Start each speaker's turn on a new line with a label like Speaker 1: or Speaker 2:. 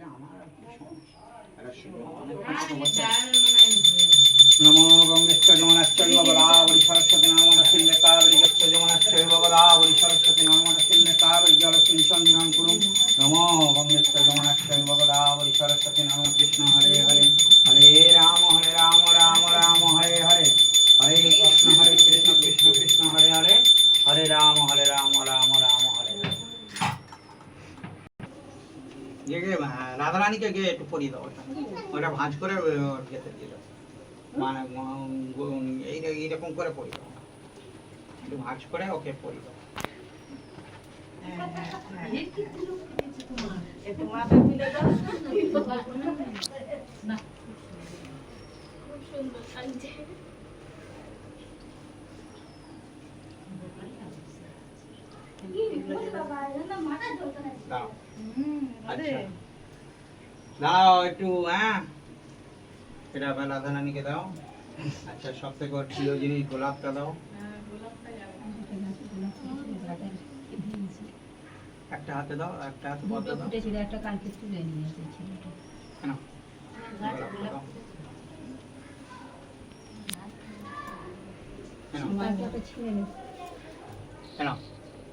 Speaker 1: নমো গঙ্গেশ্বর যমনাশ্বরী বাবলাবরী সরস্বতী নর্মদা সিন্ধে কাবেরী গচ্ছ যমনাশ্বরী বাবলাবরী সরস্বতী নর্মদা সিন্ধে কাবেরী জলসিন সঞ্জনাম করুম নমো গঙ্গেশ্বর যমনাশ্বরী বাবলাবরী সরস্বতী নর্ম কৃষ্ণ হরে হরে ইয়ে রাধারানীকে গিয়ে একটু পরিয়ে দাও ওটা ওটা ভাঁজ করে খেতে দিয়ে মানে এই এইরকম করে পরিয়ে দাও একটু ভাঁজ করে ওকে পরিয়ে দাও হ্যাঁ, হ্যাঁ, হ্যাঁ। খুব সুন্দর আচ্ছা। আচ্ছা। দাও একটু হ্যাঁ এটা আবার রাধা নানিকে দাও আচ্ছা সব থেকে ওর প্রিয় জিনিস গোলাপটা দাও একটা হাতে দাও একটা হাতে বদলে
Speaker 2: দাও একটা কালকে তুলে নিয়ে এসেছিল
Speaker 1: কেন কেন কেন